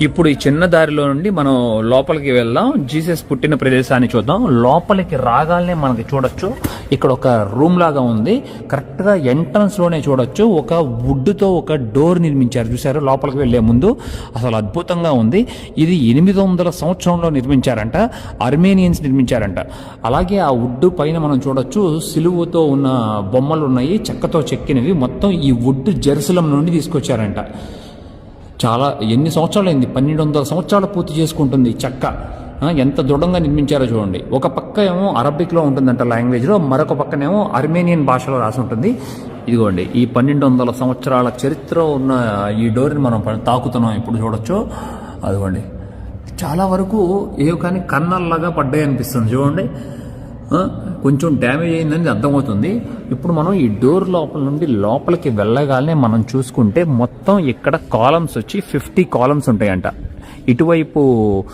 ఇప్పుడు ఈ చిన్న దారిలో నుండి మనం లోపలికి వెళ్దాం. జీసస్ పుట్టిన ప్రదేశాన్ని చూద్దాం. లోపలికి రాగానే మనకి చూడొచ్చు ఇక్కడ ఒక రూమ్ లాగా ఉంది. కరెక్ట్గా ఎంట్రన్స్లోనే చూడొచ్చు. ఒక వుడ్తో ఒక డోర్ నిర్మించారు. చూసారు లోపలికి వెళ్ళే ముందు అసలు అద్భుతంగా ఉంది. ఇది ఎనిమిది వందల సంవత్సరంలో నిర్మించారంట. అర్మేనియన్స్ నిర్మించారంట. అలాగే ఆ వుడ్ పైన మనం చూడొచ్చు సిలువతో ఉన్న బొమ్మలు ఉన్నాయి చెక్కతో చెక్కినవి. మొత్తం ఈ వుడ్ జెరూసలం నుండి తీసుకొచ్చారంట. చాలా ఎన్ని సంవత్సరాలు అయింది పన్నెండు వందల సంవత్సరాలు పూర్తి చేసుకుంటుంది చెక్క. ఎంత దృఢంగా నిర్మించారో చూడండి. ఒక పక్క ఏమో అరబిక్లో ఉంటుందంట లాంగ్వేజ్లో మరొక పక్కనేమో అర్మేనియన్ భాషలో రాసి ఉంటుంది. ఇదిగోండి ఈ పన్నెండు వందల సంవత్సరాల చరిత్ర ఉన్న ఈ డోర్ని మనం తాకుతున్నాం ఇప్పుడు చూడొచ్చు. అదిగోండి. చాలా వరకు ఏవి కానీ కన్నల్లాగా పడ్డాయి అనిపిస్తుంది చూడండి. కొంచెం డ్యామేజ్ అయిందని అర్థమవుతుంది. ఇప్పుడు మనం ఈ డోర్ లోపల నుండి లోపలికి వెళ్ళగానే మనం చూసుకుంటే మొత్తం ఇక్కడ కాలమ్స్ వచ్చి ఫిఫ్టీ కాలమ్స్ ఉంటాయంట. ఇటువైపు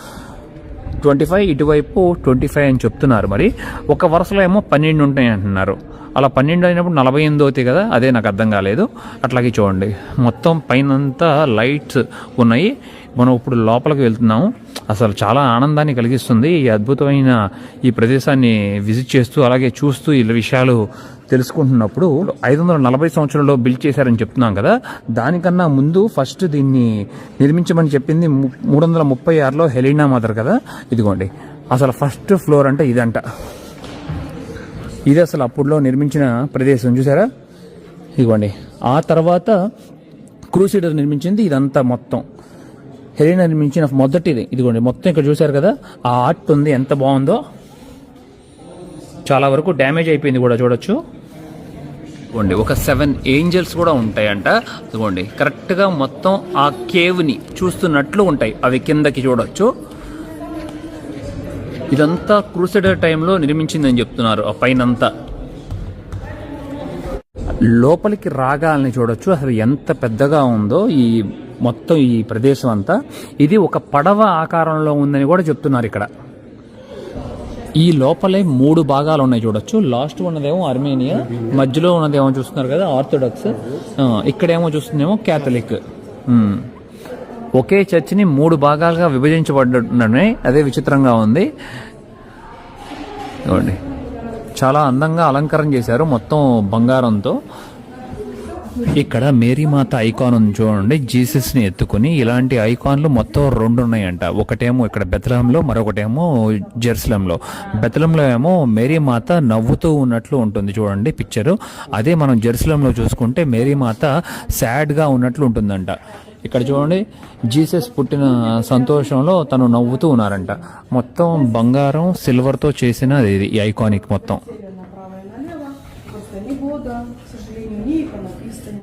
ట్వంటీ ఫైవ్ ఇటువైపు ట్వంటీ ఫైవ్ అని చెప్తున్నారు మరి. ఒక వరుసలో ఏమో పన్నెండు ఉంటాయి అంటున్నారు. అలా పన్నెండు అయినప్పుడు నలభై ఎనిమిది అవుతాయి కదా అదే నాకు అర్థం కాలేదు. అట్లాగే చూడండి. మొత్తం పైనంతా లైట్స్ ఉన్నాయి. మనం ఇప్పుడు లోపలికి వెళ్తున్నాము. అసలు చాలా ఆనందాన్ని కలిగిస్తుంది. ఈ అద్భుతమైన ఈ ప్రదేశాన్ని విజిట్ చేస్తూ అలాగే చూస్తూ ఈ విషయాలు తెలుసుకుంటున్నప్పుడు ఐదు వందల నలభై సంవత్సరంలో బిల్డ్ చేశారని చెప్తున్నాం కదా. దానికన్నా ముందు ఫస్ట్ దీన్ని నిర్మించమని చెప్పింది మూడు వందల ముప్పై ఆరులో హెలీనా మదర్ కదా. ఇదిగోండి. అసలు ఫస్ట్ ఫ్లోర్ అంటే ఇదంట. ఇది అసలు అప్పుడులో నిర్మించిన ప్రదేశం. చూసారా ఇదిగోండి. ఆ తర్వాత క్రూసీడర్ నిర్మించింది ఇదంతా మొత్తం. హెలీనా నిర్మించిన మొదటిది. ఇదిగోండి మొత్తం ఇక్కడ చూసారు కదా? ఆ ఆర్ట్ ఉంది ఎంత బాగుందో. చాలా వరకు డ్యామేజ్ అయిపోయింది కూడా చూడొచ్చు. ఇదిగోండి ఒక సెవెన్ ఏంజల్స్ కూడా ఉంటాయంట. ఇదిగోండి కరెక్ట్గా మొత్తం ఆ కేవ్ని చూస్తున్నట్లు ఉంటాయి. అవి కిందకి చూడొచ్చు. ఇదంతా క్రూసెడర్ టైంలో నిర్మించిందని చెప్తున్నారు ఆ పైనంతా. లోపలికి రాగాలని చూడొచ్చు. అసలు ఎంత పెద్దగా ఉందో ఈ మొత్తం ఈ ప్రదేశం అంతా. ఇది ఒక పడవ ఆకారంలో ఉందని కూడా చెప్తున్నారు ఇక్కడ. ఈ లోపలే మూడు భాగాలు ఉన్నాయి చూడొచ్చు. లాస్ట్ ఉన్నదేమో అర్మేనియా మధ్యలో ఉన్నదేమో చూస్తున్నారు కదా ఆర్థోడాక్స్. ఇక్కడేమో చూస్తుందేమో క్యాథలిక్. ఒకే చర్చిని మూడు భాగాలుగా విభజించబడ్డాయి అదే విచిత్రంగా ఉంది. చూడండి చాలా అందంగా అలంకరణ చేశారు మొత్తం బంగారంతో. ఇక్కడ మేరీమాత ఐకాన్ ఉంది చూడండి. జీసస్ని ఎత్తుకుని ఇలాంటి ఐకాన్లు మొత్తం రెండు ఉన్నాయంట ఒకటేమో ఇక్కడ బెతలంలో మరొకటేమో జెరూసలంలో. బెతలంలో ఏమో మేరీమాత నవ్వుతూ ఉన్నట్లు ఉంటుంది చూడండి పిక్చర్. అదే మనం జెరూసలంలో చూసుకుంటే మేరీమాత సాడ్గా ఉన్నట్లు ఉంటుందంట. ఇక్కడ చూడండి జీసస్ పుట్టిన సంతోషంలో తను నవ్వుతూ ఉన్నారంట. మొత్తం బంగారం సిల్వర్తో చేసిన ఇది ఈ ఐకానిక్ మొత్తం.